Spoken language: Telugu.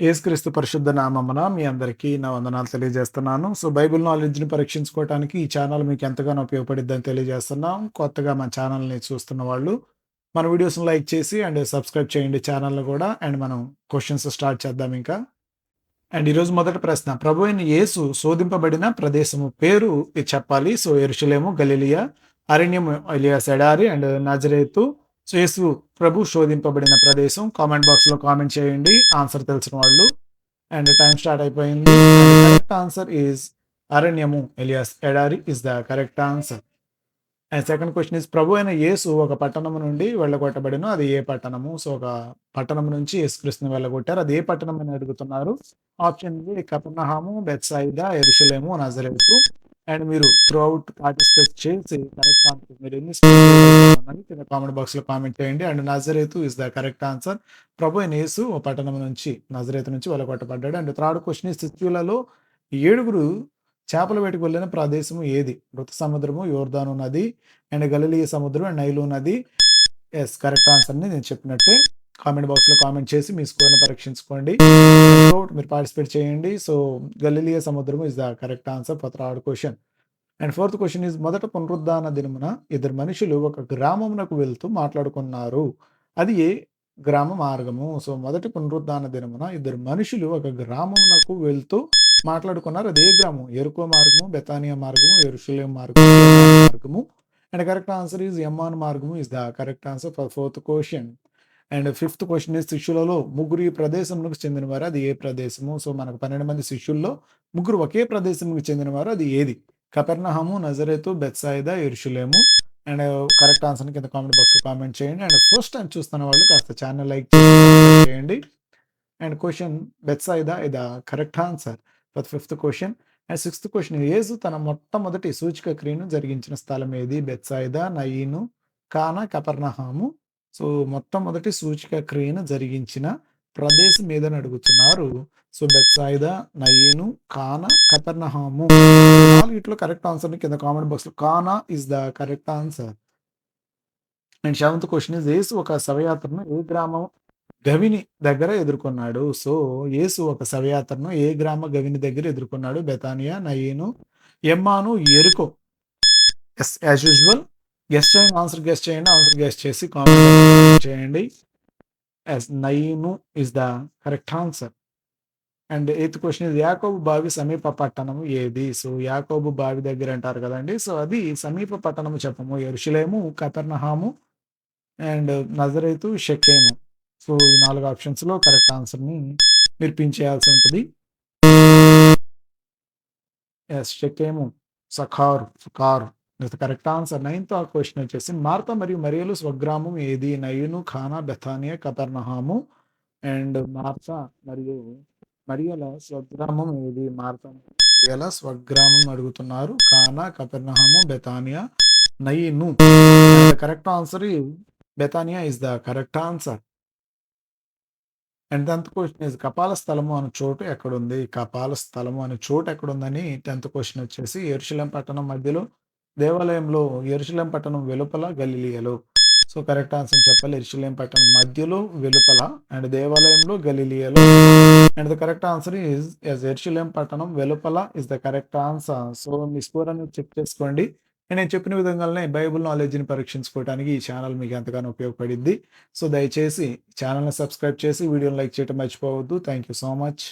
ఏసుక్రీస్తు పరిశుద్ధ నామమున మీ అందరికీ నా వందనాలు తెలియజేస్తున్నాను. సో బైబిల్ నాలెడ్జ్ని పరీక్షించుకోవడానికి ఈ ఛానల్ మీకు ఎంతగానో ఉపయోగపడిద్దని తెలియజేస్తున్నాం. కొత్తగా మా ఛానల్ని చూస్తున్న వాళ్ళు మన వీడియోస్ని లైక్ చేసి అండ్ సబ్స్క్రైబ్ చేయండి ఛానల్ని కూడా. అండ్ మనం క్వశ్చన్స్ స్టార్ట్ చేద్దాం ఇంకా. అండ్ ఈరోజు మొదటి ప్రశ్న ప్రభు అయిన యేసు శోధింపబడిన ప్రదేశము పేరు ఇది చెప్పాలి. సో ఎరుషులేము గలీలియా అరణ్యము ఎలియాస్ ఎడారి అండ్ నజరేతు యేసు ప్రభు శోధింపబడిన ప్రదేశం. కామెంట్ బాక్స్లో కామెంట్ చేయండి. ఆన్సర్ తెలిసిన వాళ్ళు. అండ్ టైం స్టార్ట్ అయిపోయింది. కరెక్ట్ ఆన్సర్ ఈజ్ అరణ్యము. ఎలియాస్ ఎడారి is the correct answer and second question is ప్రభు అయిన యేసు ఒక పట్టణము నుండి వెళ్ళగొట్టబడిన. అది ఏ పట్టణము? సో ఒక పట్టణం నుంచి యేసుకృష్ణ వెళ్ళగొట్టారు. అది ఏ పట్టణం అని అడుగుతున్నారు? ఆప్షన్ బి కపర్ణహాము బెత్సాయిదా ఎరుషులేము నజరేతు. అండ్ మీరు త్రూఅవుట్ పార్టిసిపేట్ చేసి కరెక్ట్ ఆన్సర్ మీరు ఎన్ని కింద కామెంట్ బాక్స్లో కామెంట్ చేయండి. అండ్ నజరేతు ఇస్ ద కరెక్ట్ ఆన్సర్ ప్రభు నేసు ఓ పట్టణం నుంచి నజరేతు నుంచి వెళ్ళగొట్టబడ్డాడు అండ్ థర్డ్ క్వశ్చన్ శిష్యులలో ఏడుగురు చేపల వేటకు వెళ్ళిన ప్రదేశము ఏది? మృత సముద్రము యోర్దాను నది అండ్ గలిలియ సముద్రం అండ్ నైలు నది. ఎస్ కరెక్ట్ ఆన్సర్ని నేను చెప్పినట్టే. కామెంట్ బాక్స్లో కామెంట్ చేసి మీ స్కోర్ని పరీక్షించుకోండి. సో మీరు పార్టిసిపేట్ చేయండి. సో గలిలియ సముద్రం is the correct answer for third question and fourth question is మొదట పునరుద్ధాన దినమున ఇద్దరు మనుషులు ఒక గ్రామమునకు వెళ్తూ మాట్లాడుకున్నారు. అది ఏ గ్రామ మార్గము? సో మొదటి పునరుద్ధాన దినమున ఇద్దరు మనుషులు ఒక గ్రామమునకు వెళ్తూ మాట్లాడుకున్నారు. అదే గ్రామం ఎరుకో మార్గము బెతానియా మార్గము ఎరుషులేం మార్గము మార్గము. అండ్ కరెక్ట్ ఆన్సర్ ఈజ్ ఎమ్మాన్ మార్గము is the correct answer for fourth question and fifth question is శిష్యులలో ముగ్గురు ఈ ప్రదేశంకు చెందినవారు అది ఏ ప్రదేశము? సో మనకు పన్నెండు మంది శిష్యుల్లో ముగ్గురు ఒకే ప్రదేశంకి చెందినవారు అది ఏది? కపెర్నహము నజరేతు బెత్సాయిదా ఎరుషులేము. అండ్ కరెక్ట్ ఆన్సర్ కింద కామెంట్ బాక్స్లో కామెంట్ చేయండి. అండ్ ఫస్ట్ టైం చూస్తున్న వాళ్ళు కాస్త ఛానల్ లైక్ చేయండి. అండ్ క్వశ్చన్ బెత్సాయిదా ఇదా correct answer for fifth question and sixth question age తన మొట్టమొదటి సూచిక క్రియను జరిగించిన స్థలం ఏది బెత్సాయిదా నయీను కానా కపర్నహాము? సో మొట్టమొదటి సూచిక క్రియను జరిగించిన ప్రదేశం ఏదని అడుగుతున్నారు. సో బెత్సాయిదా నయేను కానా కపర్నహాము నాలుగిట్లో కరెక్ట్ ఆన్సర్ కింద కామెంట్ బాక్స్లో కానా is the correct answer. And seventh question is యేసు ఒక శవయాత్రను ఏ గ్రామం గవిని దగ్గర ఎదుర్కొన్నాడు? సో యేసు ఒక శవయాత్రను ఏ గ్రామ గవిని దగ్గర ఎదుర్కొన్నాడు? బెతానియా నయేను ఎమ్మాను ఎరుకో. Yes as usual. గెస్ట్ చేయండి ఆన్సర్ గెస్ట్ చేయండి ఆన్సర్ గెస్ట్ చేసి కామెంట్ చేయండి. Yes nine is the correct answer and eighth question ఇది యాకోబు బావి సమీప పట్టణము ఏది? సో యాకోబు బావి దగ్గర అంటారు కదండి. సో అది సమీప పట్టణము చెప్పము. ఎరుషులేము కపెర్నహాము అండ్ నజరైతు షెకేము. సో ఈ నాలుగు ఆప్షన్స్లో కరెక్ట్ ఆన్సర్ని మీరు పిన్ చేయాల్సి ఉంటుంది. ఎస్ షెకేము సఖారు సుకారు కరెక్ట్ ఆన్సర్ నైన్త్ ఆ క్వశ్చన్ వచ్చేసి మార్త మరియు మరియలు స్వగ్రామం ఏది? నయును ఖానా బెథానియా కతర్నహాము అండ్ మార్త మరియు మరియల స్వగ్రామం ఏది? మార్త మరియల స్వగ్రామం అడుగుతున్నారు. కానా కపెర్నహాము బెతానియా నయీను. Correct answer Bethania is the correct answer and tenth question is కపాల స్థలము అనే చోటు ఎక్కడుంది? కపాల స్థలము అనే చోటు ఎక్కడుందని టెన్త్ క్వశ్చన్ వచ్చేసి ఎరుశలేం పట్టణం మధ్యలో దేవాలయంలో ఎరుశలేం పట్టణం వెలుపల గలిలియలో. సో కరెక్ట్ ఆన్సర్ చెప్పాలి. ఎరుశలేం పట్టణం మధ్యలో వెలుపల అండ్ దేవాలయంలో గలిలియలో. And the correct answer is yes Jerusalem పట్టణం వెలుపల is the correct answer so me score అనేది చెక్ చేసుకోండి. నేను చెప్పిన విధంగానే బైబుల్ నాలెడ్జ్ని పరీక్షించుకోవడానికి ఈ ఛానల్ మీకు ఎంతగానో ఉపయోగపడింది. సో దయచేసి ఛానల్ని సబ్స్క్రైబ్ చేసి వీడియోని లైక్ చేయడం మర్చిపోవద్దు. Thank you so much